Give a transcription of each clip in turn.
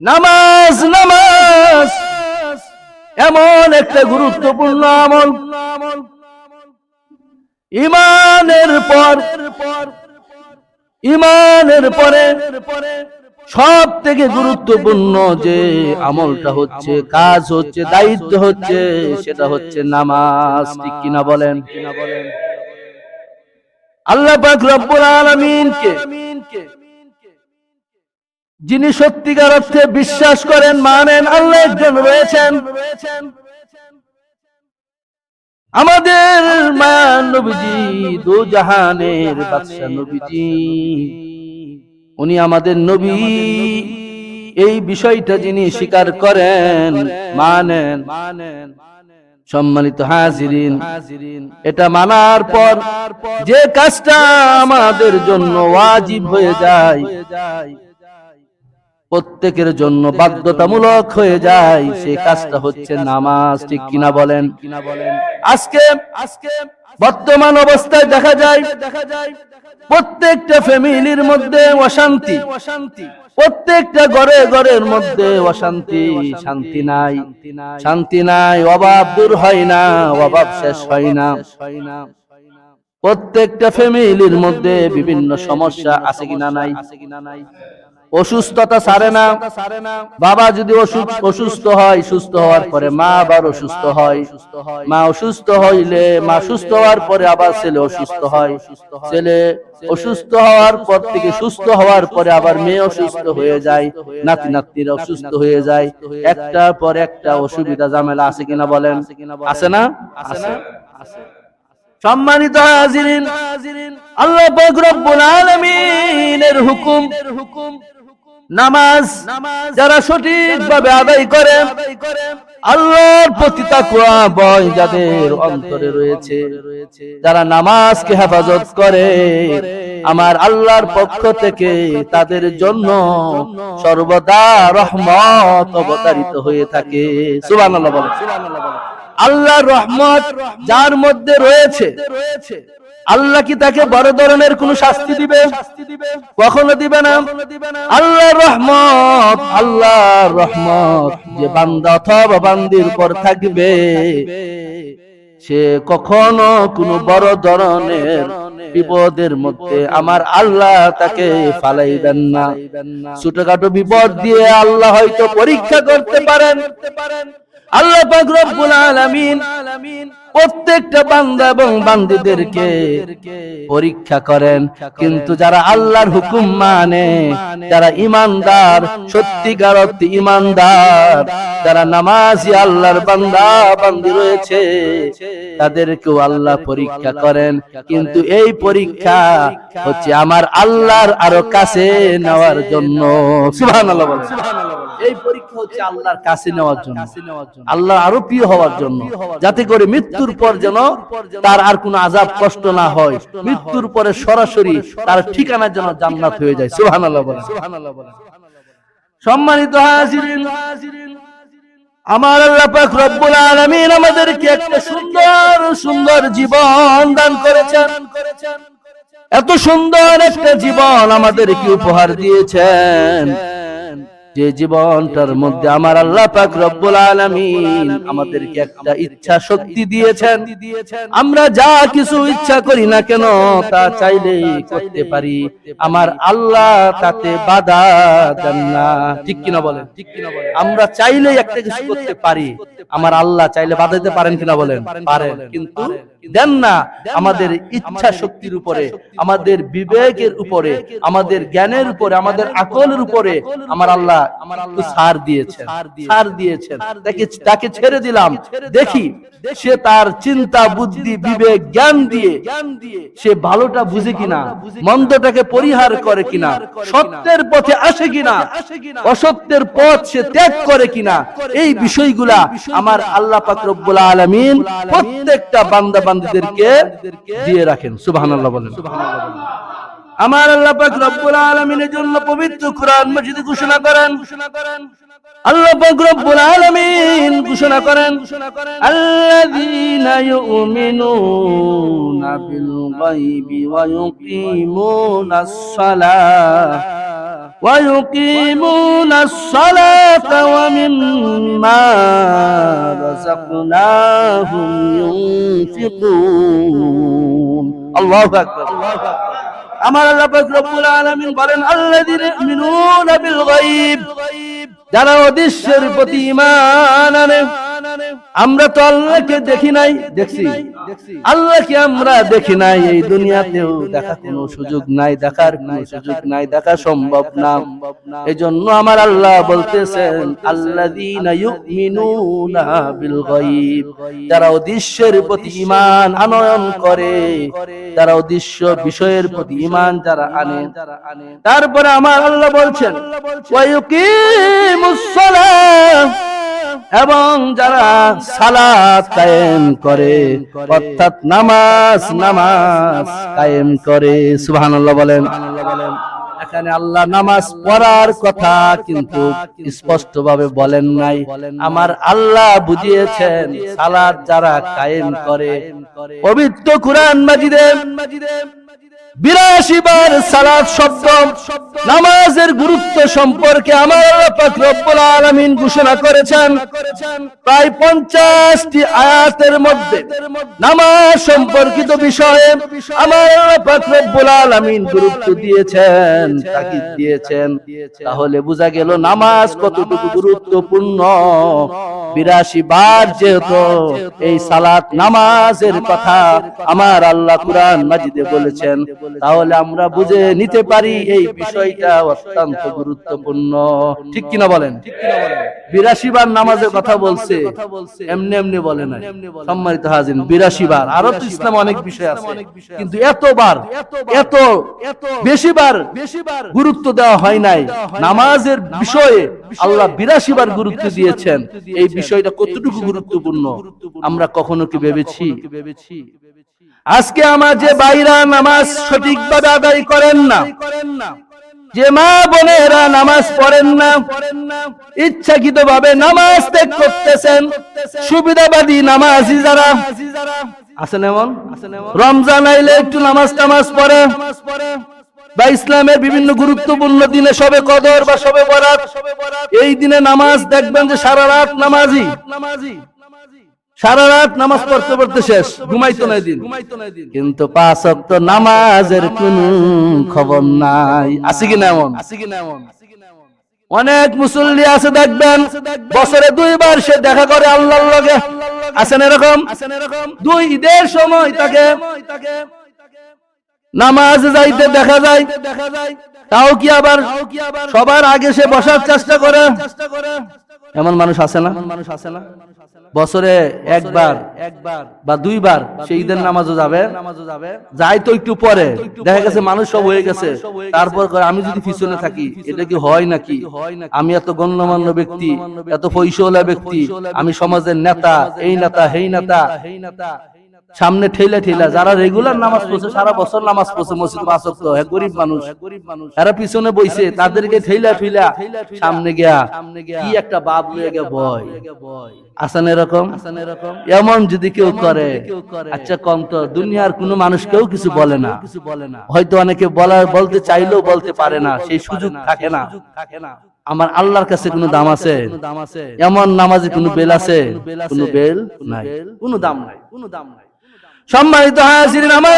নামাজ নামাজ। এমন একটা গুরুত্বপূর্ণ আমল। ইমানের পর, ইমানের পরে সব থেকে গুরুত্বপূর্ণ যে আমলটা হচ্ছে, কাজ হচ্ছে, দায়িত্ব হচ্ছে, সেটা হচ্ছে নামাজ। ঠিক কিনা বলেন? আল্লাহ পাক রব্বুল আলামিনকে যিনি সত্যিকার অর্থে বিশ্বাস করেন, মানেন আল্লাহ একজন রয়েছেন। আমাদের মায়ান নবীজি দু জাহানের বাদশা নবীজি। উনি আমাদের নবী। এই বিষয়টা যিনি স্বীকার করেন মানেন মানেন। সম্মানিত হাজিরিন, এটা মানার পর যে কাজটা আমাদের জন্য ওয়াজিব হয়ে যায়। প্রত্যেকের জন্য বাধ্যতামূলক হয়ে যায়। সেই কাজটা হচ্ছে নামাজ, ঠিক কিনা বলেন? আজকে আজকে বর্তমান অবস্থায় দেখা যায় দেখা যায় প্রত্যেকটা ফ্যামিলির মধ্যে অশান্তি অশান্তি প্রত্যেকটা ঘরে ঘরের মধ্যে অশান্তি, শান্তি নাই শান্তি নাই, অভাব দূর হয় না, অভাব শেষ হয় না। প্রত্যেকটা ফ্যামিলির মধ্যে বিভিন্ন সমস্যা আছে কিনা নাই আছে কিনা নাই? অসুস্থতা সারে না। বাবা যদি অসুস্থ হয় সুস্থ হওয়ার পরে মা আবার অসুস্থ হয় মা অসুস্থ হইলে মা সুস্থ হওয়ার পরে আবার ছেলে অসুস্থ হয়। ছেলে অসুস্থ হওয়ার পর থেকে সুস্থ হওয়ার পরে আবার মেয়ে অসুস্থ হয়ে যায়। নাতি নাতিরা অসুস্থ হয়ে যায়। একটার পর একটা অসুবিধা ঝামেলা আছে কিনা বলেন? আছে না? আছে। সম্মানিত হাজিরিন আল্লাহ পাক রব্বুল আলামিনের হুকুম হুকুম নামাজ যারা সঠিকভাবে আদায় করে আল্লাহর প্রতি তাকওয়া ভয় যাদের অন্তরে রয়েছে যারা নামাজকে হেফাজত করে আমার আল্লাহর পক্ষ থেকে তাদের জন্য সর্বদা রহমত অবতারিত হয়ে থাকে। সুবহানাল্লাহ বলে আল্লাহর রহমত যার মধ্যে রয়েছে। আল্লাহ কি তাকে বড় ধরনের কোন শাস্তি দিবে? কখনো দিবে না? আল্লাহ রহমত আল্লাহ রহমত। যে বান্দা অথবা বান্দির উপর থাকবে, সে কখনো কোন বড় ধরনের বিপদের মধ্যে আমার আল্লাহ তাকে ফালাইবেন না। ছোটখাটো বিপদ দিয়ে আল্লাহ হয়তো পরীক্ষা করতে পারেন। আল্লাহ পাক রব্বুল আলামিন প্রত্যেকটা বান্দা এবং বান্দিদেরকে পরীক্ষা করেন। কিন্তু যারা আল্লাহর হুকুম মানে যারা ইমানদার সত্যিকার অর্থে ইমানদার যারা নামাজি আল্লাহর বান্দা, বান্দি রয়েছে, তাদেরকেও আল্লাহ পরীক্ষা করেন। কিন্তু এই পরীক্ষা হচ্ছে আমার আল্লাহর আরও কাছে নেওয়ার জন্য। সুবহানাল্লাহ বলেন। এই পরীক্ষা হচ্ছে আল্লাহর কাছে নেওয়ার জন্য। আল্লাহ আরও প্রিয় হওয়ার জন্য। যাতে করে মৃত্যুর পর যেন তার আর কোনো আজাব কষ্ট না হয়। মৃত্যুর পরে সরাসরি তার ঠিকানা যেন জান্নাত হয়ে যায়। সুবহানাল্লাহ বলেন। সম্মানিত হাজিরিন আমার আল্লাহ পাক রব্বুল আলামিন আমাদেরকে একটা সুন্দর সুন্দর জীবন দান করেছেন। এত সুন্দর একটা জীবন আমাদেরকে উপহার দিয়েছেন। যে জীবনটার মধ্যে আমার আল্লাহ পাক রব্বুল আলামিন আমাদেরকে একটা ইচ্ছা শক্তি দিয়েছেন। আমরা যা কিছু ইচ্ছা করি না কেন তা চাইলেই করতে পারি। আমার আল্লাহ তাতে বাধা দেন না। ঠিক কিনা বলেন? ঠিক কিনা বলেন আমরা চাইলেই একটা কিছু করতে পারি। আমার আল্লাহ চাইলে বাধা দিতে পারেন কিনা বলেন? পারেন। কিন্তু দেন না আমাদের ইচ্ছা শক্তির উপরে আমাদের বিবেকের উপরে আমাদের জ্ঞানের উপরে আমাদের আকলের উপরে আমার আল্লাহ একটু ছাড় দিয়েছেন ছাড় দিয়েছেন তাকে তাকে ছেড়ে দিলাম। দেখি সে তার চিন্তা বুদ্ধি বিবেক জ্ঞান দিয়ে সে ভালোটা বুঝে কিনা মন্দটাকে পরিহার করে কিনা সত্যের পথে আসে কিনা অসত্যের পথ সে ত্যাগ করে কিনা এই বিষয়গুলা আমার আল্লাহ পাক রব্বুল আলামিন প্রত্যেকটা বান্দা বান্দীদেরকে দিয়ে রাখেন। সুবহানাল্লাহ বলেন। আমার আল্লাহ পাক রব্বুল আলামিনের জন্য পবিত্র কোরআন মাজিদ ঘোষণা করেন ঘোষণা করেন। আল্লাহ পাক রব্বুল আলামিন ঘোষণা করেন। আল্লাযীনা ইউমিনুনা বিল গায়বি ওয়া ইউকিমুনাস সালাহ। ويقيمون الصلاة ومما رزقناهم ينفقون الله أكبر আমার আল্লাহ পাক রব্বুল আলামিন বলেন আল্লাযীনা ইউমিনুনা বিল গায়ব যারা অদৃশ্যের প্রতি ঈমান আনে আমরা তো আল্লাহকে দেখি নাই দেখছি। আল্লাহকে আমরা দেখি নাই এই দুনিয়াতেও দেখা কোনো সুযোগ নাই দেখার কোনো সুযোগ নাই দেখা সম্ভব না। এই জন্য আমার আল্লাহ বলতেছেন আল্লাযীনা ইউমিনুনা বিল গায়ব। যারা অদৃশ্যের প্রতি ঈমান আনয়ন করে যারা অদৃশ্য বিষয়ের প্রতি ঈমান যারা আনে তারপরে আমার আল্লাহ বলছেন সালাহ। এবং যারা সালাত কায়েম করে, অর্থাৎ নামাজ নামাজ কায়েম করে, সুবহানাল্লাহ বলেন। এখানে আল্লাহ নামাজ পড়ার কথা কিন্তু স্পষ্ট ভাবে বলেন নাই। আমার আল্লাহ বুঝিয়েছেন, সালাত যারা কায়েম করে, পবিত্র কুরআন মাজিদে বিরাশি বার সালাত শব্দ, নামাজের গুরুত্ব সম্পর্কে আমার পাক ঘোষণা করেছেন। প্রায় পঞ্চাশটি আয়াতের মধ্যে নামাজ সম্পর্কিত বিষয়ে আমার পাক রব্বুল আলামিন গুরুত্ব দিয়েছেন তাকিদ দিয়েছেন। তাহলে বোঝা গেল নামাজ কতটুকু গুরুত্বপূর্ণ? বিরাশি বার যেহেতু এই সালাত নামাজের কথা আমার আল্লাহ কুরআন মাজিদে বলেছেন, তাহলে আমরা বুঝে নিতে পারি এই বিষয়টা অত্যন্ত গুরুত্বপূর্ণ। ঠিক কিনা বলেন? বিরাশি বার নামাজের কথা বলছে, এমনি এমনি বলে না সম্মানিত হাজিন বিরাশি বার আরও তো ইসলাম অনেক বিষয় আছে। কিন্তু এতবার, এত বেশি বার গুরুত্ব দেওয়া হয় নাই। নামাজের বিষয়ে আল্লাহ বিরাশি বার গুরুত্ব দিয়েছেন। এই বিষয়টা কতটুকু গুরুত্বপূর্ণ আমরা কখনো কি ভেবেছি? আজকে আমার যে বাইরা নামাজ সঠিকভাবে আদায় করেন না যে মা বোনেরা নামাজ পড়েন না ইচ্ছাকৃত ভাবে নামাজ ত্যাগ করতেছেন সুবিধাবাদী নামাজি যারা। আছেন এমন? রমজান আইলে একটু নামাজ টামাজ পড়ে। বা ইসলামের বিভিন্ন গুরুত্বপূর্ণ দিনে সবে কদর বা সবে বরাত এই দিনে নামাজ দেখবেন যে সারা রাত নামাজি। সারা রাত নামাজ। পড়তে পড়তে শেষ ঘুমাইতো না দিন। কিন্তু পাঁচ অক্ত নামাজের কোন খবর নাই। আছে কি না এমন? আছে কি না এমন? অনেক মুসল্লি আছে দেখবেন বছরে দুইবার সে দেখা করে আল্লাহর লগে। আছেন এরকম? দুই ঈদের সময় তাকে নামাজ যাইতে দেখা যায়। তাও কি আবার সবার আগে সে বসার চেষ্টা করে? এমন মানুষ আছে না? মানুষ আছে না বছরে একবার একবার বা দুইবার সেই ঈদের নামাজও যাবে। নামাজও যাবে যাই তো একটু পরে। দেখা গেছে মানুষ সব হয়ে গেছে। তারপর আমি যদি পিছনে থাকি, এটা কি হয় নাকি? আমি এত গণ্যমান্য ব্যক্তি, এত পয়সওয়ালা ব্যক্তি, আমি সমাজের নেতা, এই নেতা হেই নেতা হেই নেতা। সামনে ঠেলা ঠেলা যারা রেগুলার নামাজ পড়ছে সারা বছর নামাজ পড়ছে মসজিদ বাসক হ্যাঁ গরিব মানুষ। গরিব মানুষ এরা পিছনে বইছে তাদেরকে ঠেলা ঠেলা সামনে গিয়া কি একটা বাপ লয়ে গে ভয় আসান এরকম? এমন যদি কেউ করে আচ্ছা কম তো দুনিয়ার কোন মানুষ কেউ কিছু বলে না। কিছু বলে না হয়তো অনেকে বলার বলতে চাইলেও বলতে পারে না সেই সুযোগ থাকে না। থাকে না আমার আল্লাহর কাছে কোনো দাম আছে? এমন নামাজে কোনো বেল আছে? কোনো বেল নাই কোনো দাম নাই। কোনো দাম নাই। সম্মানিত হাজিরিন, আমার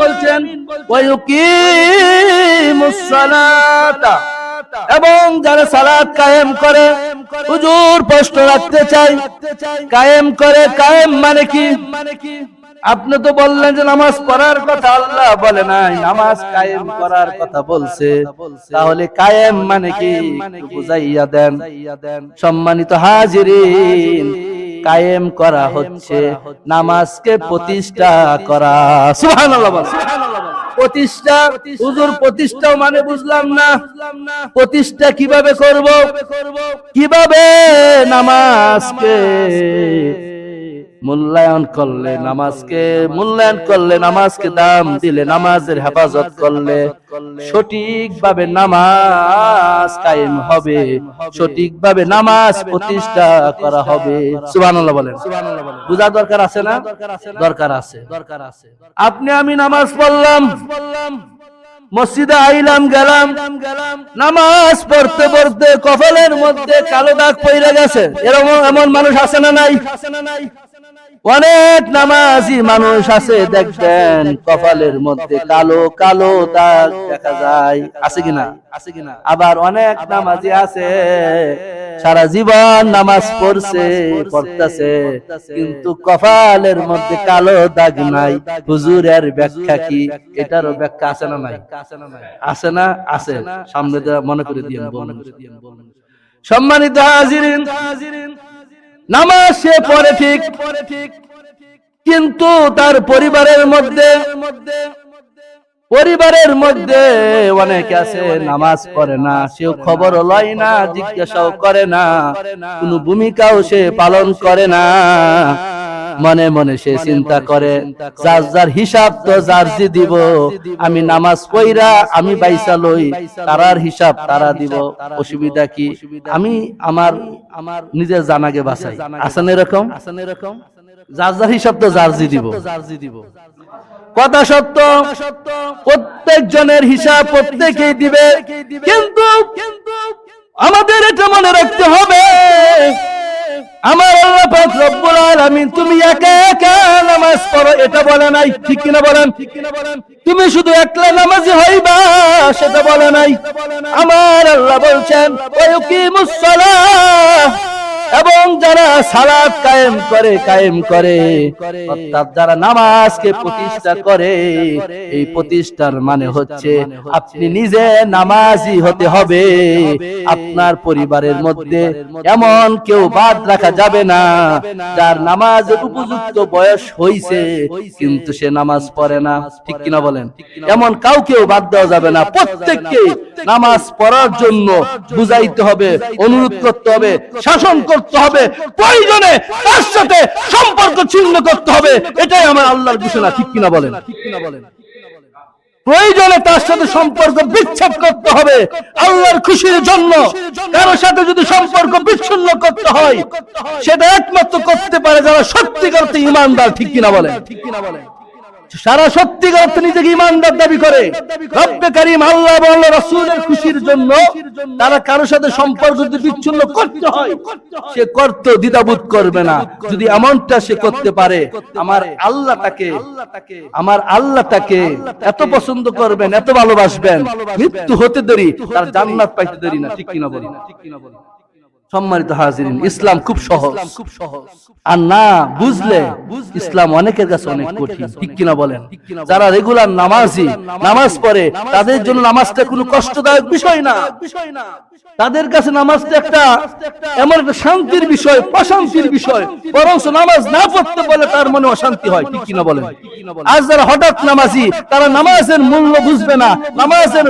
বলছেন এবং যারা সালাত কায়েম করে, হুজুর প্রশ্ন রাখতে চাই, কায়েম করে, কায়েম মানে কি? মানে কি আপনি তো বললেন যে নামাজ পড়ার কথা, আল্লাহ বলে নাই, নামাজ কায়েম করার কথা বলছে। তাহলে কায়েম মানে কি? বুঝাইয়া দেন। সম্মানিত হাজিরিন কায়েম করা হচ্ছে নামাজকে প্রতিষ্ঠা করা। সুবহানাল্লাহ প্রতিষ্ঠা হুজুর প্রতিষ্ঠা মানে বুঝলাম না। প্রতিষ্ঠা কীভাবে করব? কীভাবে নামাজকে মূল্যায়ন করলে নামাজকে, মূল্যায়ন করলে নামাজকে দাম দিলে নামাজের হেফাজত করলে সঠিকভাবে নামাজ কায়েম হবে, সঠিকভাবে নামাজ প্রতিষ্ঠা করা হবে। সুবহানাল্লাহ বলেন। বুঝা দরকার আছে না? দরকার আছে। দরকার আছে আপনি, আমি নামাজ পড়লাম, মসজিদে আইলাম, গেলাম, নামাজ পড়তে পড়তে কপালের মধ্যে কালো দাগ পড়ে গেছে। এরকম এমন মানুষ আছে না নাই? অনেক নামাজি মানুষ আছে, দেখবেন কপালের মধ্যে কালো কালো দাগ দেখা যায়। আছে কিনা আছে কিনা আবার অনেক নামাজি আছে, সারা জীবন নামাজ পড়ছে, পড়তেছে, কিন্তু কপালের মধ্যে কালো দাগ নাই। হুজুরের ব্যাখ্যা কি? এটারও ব্যাখ্যা আছে না নাই? আছে না? আছে। সামনে দেওয়া মনে করে দিয়ে সম্মানিত হাজিরিন নামাজ সে পড়ে ঠিক। কিন্তু তার পরিবারের মধ্যে পরিবারের মধ্যে অনেকে আছে, নামাজ পড়ে না, সেও খবর লয় না, জিজ্ঞাসাও করে না, কোনো ভূমিকাও সে পালন করে না। মনে মনে সে চিন্তা করে যার যার হিসাব তো যার যে দিব আমি নামাজ পইরা আমি বাইসা লই তারার হিসাব তারা দিব অসুবিধা কি? আমি আমার আমার নিজের জানাগে বাসাই আসান এরকম? আসান এরকম? যার যার হিসাব তো যার জি দিব। কথা সত্য? প্রত্যেক জনের হিসাব প্রত্যেকেই দিবে। কিন্তু আমাদের এটা মনে রাখতে হবে। আমার আল্লাহ পাক রব্বুল আলামিন, তুমি একা একা নামাজ পড়ো, এটা বলে নাই, ঠিক কিনা বলেন? তুমি শুধু একলা নামাজি হইবা, সেটা বলে নাই। আমার আল্লাহ বলছেন ওয়াকিমুস সালাহ। এবং যারা সালাত কায়েম করে কায়েম করে, অর্থাৎ যারা নামাজকে প্রতিষ্ঠা করে, এই প্রতিষ্ঠার মানে হচ্ছে আপনি নিজে নামাজি হতে হবে। আপনার পরিবারের মধ্যে এমন কেউ বাদ রাখা যাবে না, যার নামাজের উপযুক্ত বয়স হইছে, কিন্তু সে নামাজ পড়ে না। ঠিক কিনা বলেন? এমন কাউকেও বাদ দেওয়া যাবে না। প্রত্যেককে নামাজ পড়ার জন্য বুঝাইতে হবে, অনুরোধ করতে হবে, শাসন করতে হবে। প্রয়োজনে তার সাথে সম্পর্ক ছিন্ন করতে হবে। এটাই আমার আল্লাহর ঘোষণা, ঠিক কিনা বলেন? ঠিক কিনা বলেন প্রয়োজনে তার সাথে সম্পর্ক বিচ্ছেদ করতে হবে আল্লাহর খুশির জন্য। কারোর সাথে যদি সম্পর্ক বিচ্ছিন্ন করতে হয়, সেটা একমাত্র করতে পারে যারা সত্যিকার অর্থে ইমানদার, ঠিক কিনা বলে ঠিক কিনা বলে সারা নিজেকে ইমানদার দাবি করে। রব্বে কারিম আল্লাহ খুশির জন্য তারা কারোর সাথে সম্পর্ক যদি বিচ্ছিন্ন করতে হয়, সে করতে দ্বিধাবোধ করবে না। যদি এমনটা সে করতে পারে, আমার আল্লাহ তাকে, আমার আল্লাহ তাকে এত পছন্দ করবেন, এত ভালোবাসবেন। মৃত্যু হতে দেরি, তার জান্নাত পাইতে দেরি না। ঠিক কিনা বলি ঠিক কিনা বলি সম্মানিত হাজিরিন ইসলাম খুব সহজ। খুব সহজ। আর না বুঝলে ইসলাম অনেকের কাছে অনেক কঠিন ঠিক কিনা বলেন? যারা রেগুলার নামাজি নামাজ পড়ে তাদের জন্য নামাজটা কোনো কষ্টদায়ক বিষয় না। তাদের কাছে নামাজটা একটা এমন একটা শান্তির বিষয় প্রশান্তির বিষয় বরং নামাজ না পড়তে বলে তার মনে অশান্তি হয় ঠিক কিনা বলেন? আজ যারা হঠাৎ নামাজি তারা নামাজের মূল্য বুঝবে না। নামাজের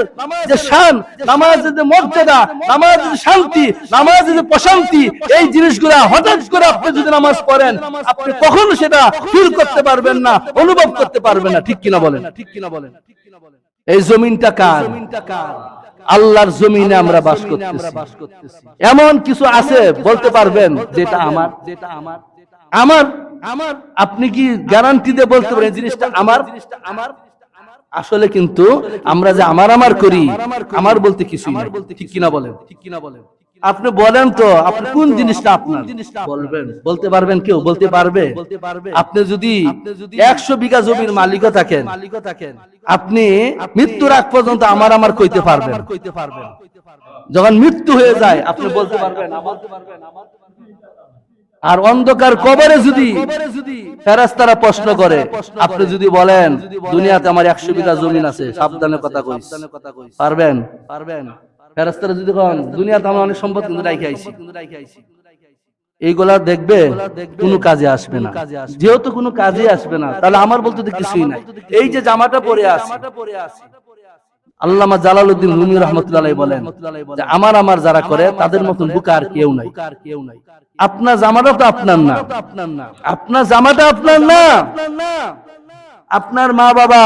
যে শান নামাজের যে মর্যাদা নামাজের শান্তি নামাজের যে প্রশান্তি এই জিনিসগুলা হঠাৎ করে আপনি যদি নামাজ পড়েন আপনি কখনো সেটা ফিল করতে পারবেন না অনুভব করতে পারবেন না ঠিক কিনা বলেন? ঠিক কিনা বলেন? এই জমিনটা কার? আল্লাহর জমিনে আমরা বাস করতেছি। এমন কিছু আছে বলতে পারবেন যেটা আমার। যেটা আমার। আমার? আমার? আপনি কি গ্যারান্টি দিয়ে বলতে পারেন জিনিসটা আমার? জিনিসটা আমার? আসলে কিন্তু আমরা যে আমার আমার করি। আমার বলতে কিছুই নাই। ঠিক কিনা বলেন? ঠিক কিনা বলেন? আপনি বলেন তো আপনি কোন জিনিসটা আপনার? বলবেন বলতে পারবেন কেউ বলতে পারবে। আপনি যদি একশো বিঘা জমির মালিকও থাকেন আপনি মৃত্যুর আগ পর্যন্ত আমার আমার কইতে পারবেন। কইতে পারবেন। যখন মৃত্যু হয়ে যায় আপনি বলতে পারবেন আর অন্ধকার কবরে যদি ফেরাস্তারা প্রশ্ন করে আপনি যদি বলেন দুনিয়াতে আমার একশো বিঘা জমিন আছে সাবধানে কথা কই পারবেন? পারবেন। ফেরাস্তারা যদি কন দুনিয়াতে আমার অনেক সম্পদ কিন্তু রাইখে আইছি। এইগুলা দেখবে কোনো কাজে আসবে না। যেহেতু কোনো কাজে আসবে না। তাহলে আমার বলতে তো কিছুই নাই। এই যে জামাটা পরে আছে। আল্লামা জালালউদ্দিন রুমি রহমতুল্লাহ বলেন যে আমার আমার যারা করে তাদের মতন বুকা আর কেউ নাই। আপনার জামাটা তো আপনার না। আপনার জামাটা আপনার না। আপনার মা বাবা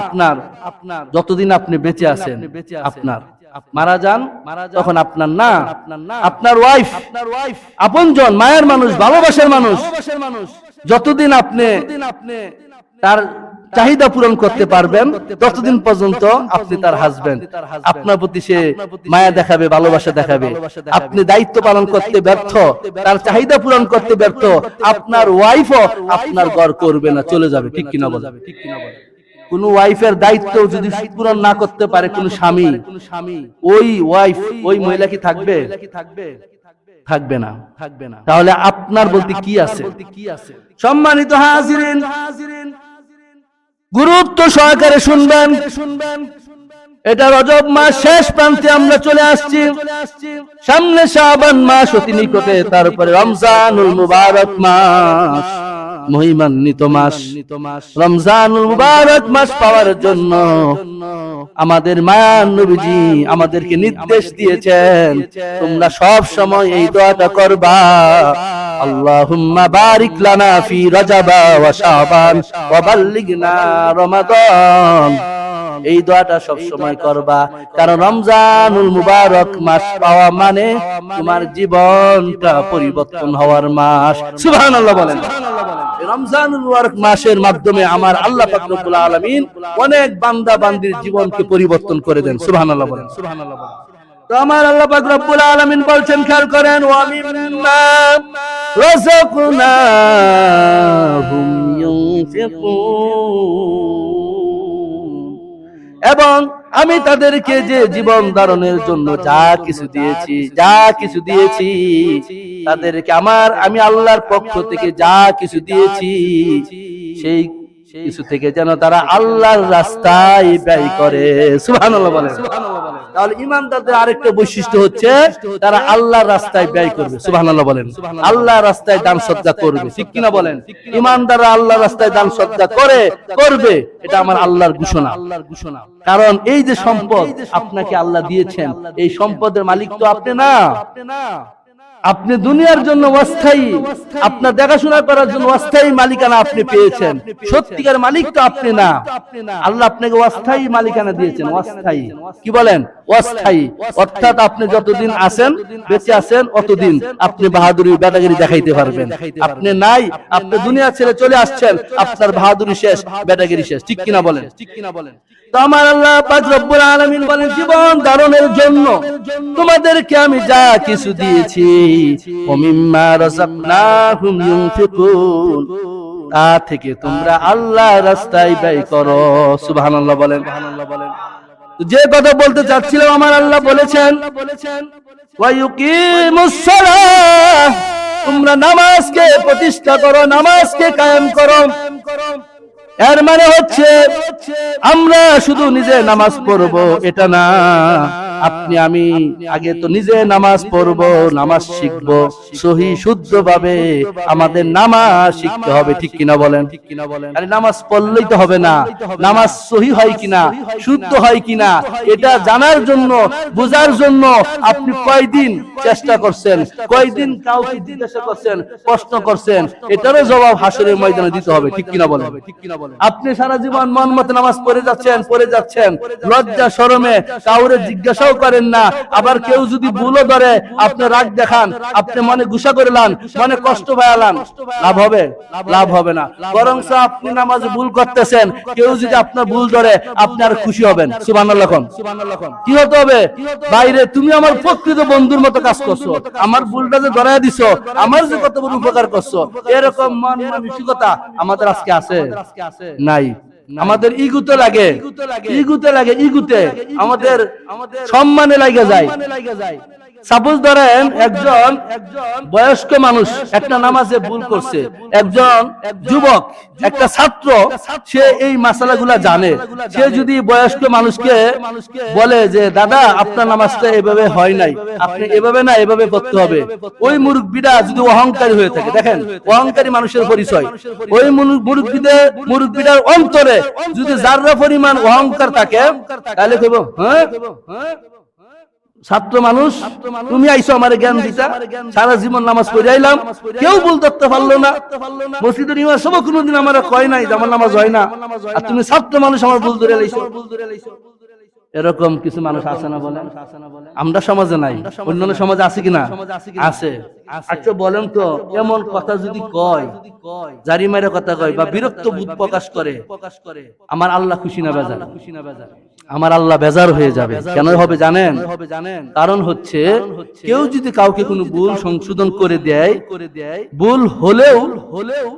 আপনার আপনার যতদিন আপনি বেঁচে আছেন। আপনার মারা যান তখন আপনার না। আপনার ওয়াইফ আপনার ওয়াইফ আপনজন মায়ের মানুষ ভালোবাসার মানুষ। যতদিন আপনি আপনি তার চাহিদা পূরণ করতে পারবেন ততদিন পর্যন্ত আপনি তার হাজবেন্ড আপনার প্রতি সে মায়া দেখাবে ভালোবাসা দেখাবে আপনি দায়িত্ব পালন করতে ব্যর্থ। তার চাহিদা পূরণ করতে ব্যর্থ। আপনার ওয়াইফও আপনার ঘর করবে না চলে যাবে ঠিক কিনা বলে ঠিক কিনা বলে কোন ওয়াইফের দায়িত্ব যদি পূরণ না করতে পারে কোন স্বামী, ওই ওয়াইফ, ওই মহিলা কি থাকবে? থাকবে না। থাকবে না তাহলে আপনার বলতে কি আছে? সম্মানিত হাজিরিন, গুরুত্ব সহকারে শুনবেন। শুনবেন এটা রজব মাস শেষ প্রান্তে আমরা চলে আসছি। সামনে শাবান মাস অতি নিকটে তারপরে রমজানুল মুবারক মাস। মহিমান্বিত মাস রমজানুল মুবারক মাস পাওয়ার জন্য আমাদের মায়ান নবীজি আমাদেরকে নির্দেশ দিয়েছেন। তোমরা সব সময় এই দোয়াটা করবা। আল্লাহুম্মা বারিক লানা ফি রজাবা ওয়া শাবান ওয়া বাল্লিগনা রমাদান। এই দোয়াটা সব সময় করবা। কারণ রমজানুল মুবারক মাস পাওয়া মানে তোমার জীবনটা পরিবর্তন হওয়ার মাস। সুবহানাল্লাহ বলেন। মাসের মাধ্যমে আমার আল্লাহ অনেক বান্দা বান্দির জীবনকে পরিবর্তন করে দেন। বলেন। তো আমার আল্লাহ বলছেন, খেয়াল করেন এবং আমি তাদেরকে যে জীবন ধারণের জন্য যা কিছু দিয়েছি, যা কিছু দিয়েছি, তাদেরকে আমার, আমি আল্লাহর পক্ষ থেকে যা কিছু দিয়েছি, সেই কিছু থেকে যেন তারা আল্লাহর রাস্তায় ব্যয় করে। সুবহানাল্লাহ বলে তাহলে ইমানদারদের আরেকটা বৈশিষ্ট্য হচ্ছে তারা আল্লাহর রাস্তায় ব্যয় করবে। সুবহানাল্লাহ বলেন। আল্লাহর রাস্তায় দান সজ্জা করবে। ঠিক কিনা বলেন? ইমানদাররা আল্লাহর রাস্তায় দান সজ্জা করে করবে এটা আমার আল্লাহর ঘোষণা আল্লাহর ঘোষণা। কারণ এই যে সম্পদ আপনাকে আল্লাহ দিয়েছেন এই সম্পদের মালিক তো আপনি না। আপনি দুনিয়ার জন্য অস্থায়ী, আপনার দেখাশোনা করার জন্য অস্থায়ী মালিকানা আপনি পেয়েছেন। সত্যিকার মালিক তো আপনি না। আল্লাহ আপনাকে অস্থায়ী মালিকানা দিয়েছেন, অস্থায়ী। কি বলেন? অস্থায়ী। অর্থাৎ আপনি যতদিন আছেন, বেঁচে আছেন, অতদিন আপনি বাহাদুরি বেটাগিরি দেখাইতে পারবেন। আপনি নাই, আপনি দুনিয়া ছেড়ে চলে আসছেন, আপনার বাহাদুরি শেষ বেটাগিরি শেষ। ঠিক কিনা বলেন? ঠিক কিনা বলেন তো আমার আল্লাহ রব্বুল আলামিন বলেন, জীবন ধারণের জন্য তোমাদেরকে আমি যা কিছু দিয়েছি। তা থেকে তোমরা আল্লাহ রাস্তায় ব্যয় করো। বলেন। যে কথা বলতে চাচ্ছিলাম, আমার আল্লাহ বলেছেন তোমরা নামাজকে প্রতিষ্ঠা করো, নামাজকে কায়েম করো। এর মানে হচ্ছে, আমরা শুধু নিজে নামাজ পড়ব, এটা না। আপনি, আমি আগে তো নিজে নামাজ পড়ব, নামাজ শিখব, সহি শুদ্ধ ভাবে আমাদের নামাজ শিখতে হবে, ঠিক কিনা বলেন? ঠিক কিনা বলেন আরে নামাজ পড়লেই তো হবে না। নামাজ সহি হয় কিনা, শুদ্ধ হয় কিনা, এটা জানার জন্য, বোঝার জন্য আপনি কয়দিন চেষ্টা করছেন? কয়দিন কাউকে জিজ্ঞাসা করছেন, প্রশ্ন করছেন? এটারও জবাব হাসরের ময়দানে দিতে হবে, ঠিক কিনা বলেন? ঠিক কিনা বলেন আপনি সারা জীবন মন মতো নামাজ পড়ে যাচ্ছেন পড়ে যাচ্ছেন, লজ্জা, শরমে কাউরে জিজ্ঞাসাও করেন না। আবার কেউ যদি ভুলও ধরে, আপনি রাগ দেখান, আপনি মনে গুসা করে লান, মনে কষ্ট পায়ালান লাভ হবে? লাভ হবে না। বরং আপনি নামাজে ভুল করতেছেন, কেউ যদি আপনার ভুল ধরে, আপনি আর খুশি হবেন। সুবহানাল্লাহ কি হতে হবে? বাইরে তুমি আমার প্রকৃত বন্ধুর মতো কাজ করছ। আমার ভুলটা যে ধরায় দিছো, আমার যে কত বড় উপকার করছ, এরকম মন মানসিকতা আমাদের আজকে আছে? নাই। আমাদের ইগুতে লাগে। ইগুতে লাগে। ইগুতে আমাদের সম্মানে লাগে যায়। সাপোজ ধরেন একজন বয়স্ক মানুষ, একটা নামাজে ভুল করছে। একজন যুবক, একটা ছাত্র, সে এই মাসালাগুলা জানে। সে যদি বয়স্ক মানুষকে বলে যে, দাদা, আপনার নামাজটা এভাবে হয় নাই। আপনি এভাবে না, এভাবে করতে হবে। ওই মুরব্বীরা যদি অহংকারী হয়ে থাকে, দেখেন, অহংকারী মানুষের পরিচয়। ওই মুরব্বীদের মুরব্বীটার অন্তরে যদি যার পরিমাণ অহংকার থাকে, তাহলে কইব হ্যাঁ? ছাত্র মানুষ তুমি আইসো আমার জ্ঞান দিতা সারা জীবন নামাজ পড়ে আইলাম কেউ ভুল ধরতে পারল না। মসজিদের ইমাম সব কোনোদিন আমার কয় নাই আমার নামাজ হয় না। আর তুমি ছাত্র মানুষ আমার ভুল ধরে লাইছো। এরকম কিছু মানুষ আছে না বলেন? আমরা সমাজে নাই। অন্যান্য সমাজে আছে কিনা? আছে আচ্ছা বলেন তো এমন কথা যদি কয় জারি মারে কথা কয় বা বিরক্ত বোধ প্রকাশ করে প্রকাশ করে আমার আল্লাহ খুশি না বেজার। খুশি না বেজার। আমার আল্লাহ বেজার হয়ে যাবে। কেন হবে জানেন? কারণ হচ্ছে কেউ যদি কাউকে কোনো ভুল সংশোধন করে দেয় করে দেয় ভুল হলেও হলেও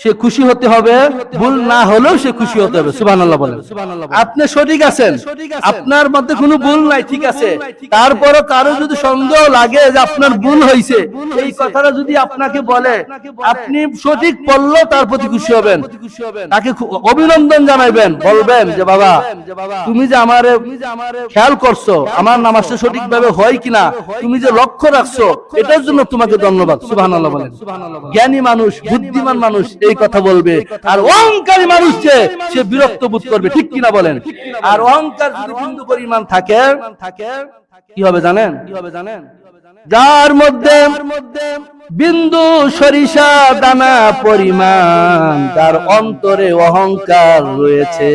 সে খুশি হতে হবে ভুল না হলেও সে খুশি হতে হবে বলেন। আপনি সঠিক আছেন আপনার মধ্যে কোনো ভুল নাই ঠিক আছে। তারপরও কারও যদি সন্দেহ লাগে যে আপনার ভুল হয়েছে এই কথাটা যদি আপনাকে বলে আপনি সঠিক পড়ল তার প্রতি খুশি হবেন। তাকে অভিনন্দন জানাইবেন বলবেন যে বাবা তুমি যে আমার খেয়াল করছ আমার নামাজটা সঠিক ভাবে হয় কিনা তুমি যে লক্ষ্য রাখছো এটার জন্য তোমাকে ধন্যবাদ সুবাহ বলেন। জ্ঞানী মানুষ বুদ্ধিমান মানুষ এই কথা বলবে। আর অহংকারী মানুষ যে সে বিরক্ত বোধ করবে। ঠিক কিনা বলেন? আর অহংকার যদি বিন্দু পরিমাণ থাকে থাকে কি হবে জানেন? কি হবে জানেন? যার মধ্যে বিন্দু সরিষা দানা পরিমাণ তার অন্তরে অহংকার রয়েছে।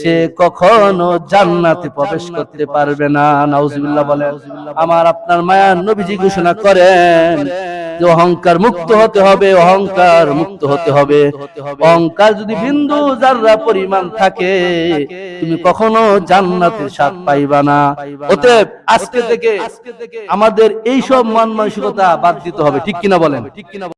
সে কখনো জান্নাতে প্রবেশ করতে পারবে না। নাউজুবিল্লাহ বলেন। আমার আপনার মায়ার নবীজি ঘোষণা করেন। যে অহংকার মুক্ত হতে হবে অহংকার মুক্ত হতে হবে। অহংকার যদি বিন্দু যাররা পরিমাণ থাকে তুমি কখনো জান্নাতের স্বাদ পাইবা না। অতএব আজকে থেকে আমাদের এই সব মান মানসিকতা বাদ দিতে হবে ঠিক কিনা বলেন? ঠিক কিনা